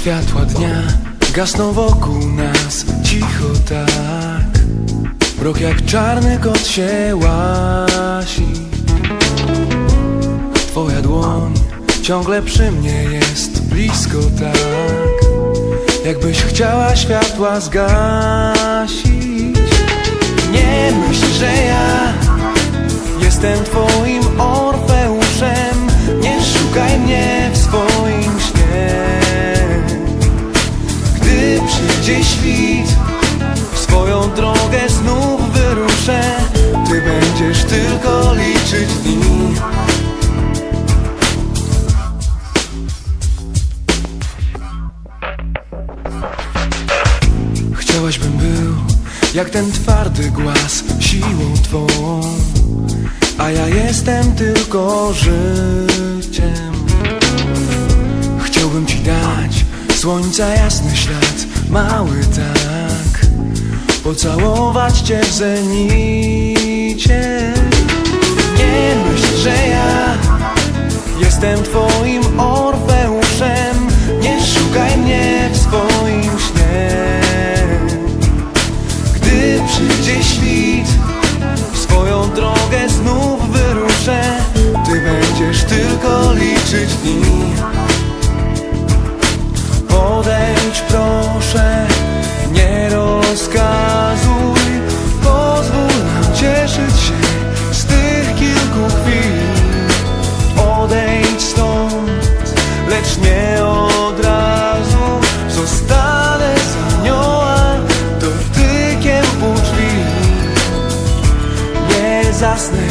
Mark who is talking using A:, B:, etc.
A: Światła dnia gasną wokół nas. Cicho tak. Mrok jak czarny kot się łasi. Twoja dłoń ciągle przy mnie jest blisko tak. Jakbyś chciała światła zgasić Przyjdzie świt? W swoją drogę znów wyruszę. Ty będziesz tylko liczyć dni. Chciałaś bym był jak ten twardy głaz siłą twą. A ja jestem tylko życiem. Chciałbym ci dać słońca jasny ślad, mały tak. Pocałować cię w zenicie Nie myśl, że ja jestem twoim Orfeuszem Nie szukaj mnie w swoim śnie. Gdy przyjdzie świt swoją drogę znów wyruszę. Ty będziesz tylko liczyć dni Proszę, nie rozkazuj. Pozwól nam cieszyć się z tych kilku chwil. Odejdź stąd, lecz nie od razu. Zostanę z anioła dotykiem u drzwi. Nie zasnę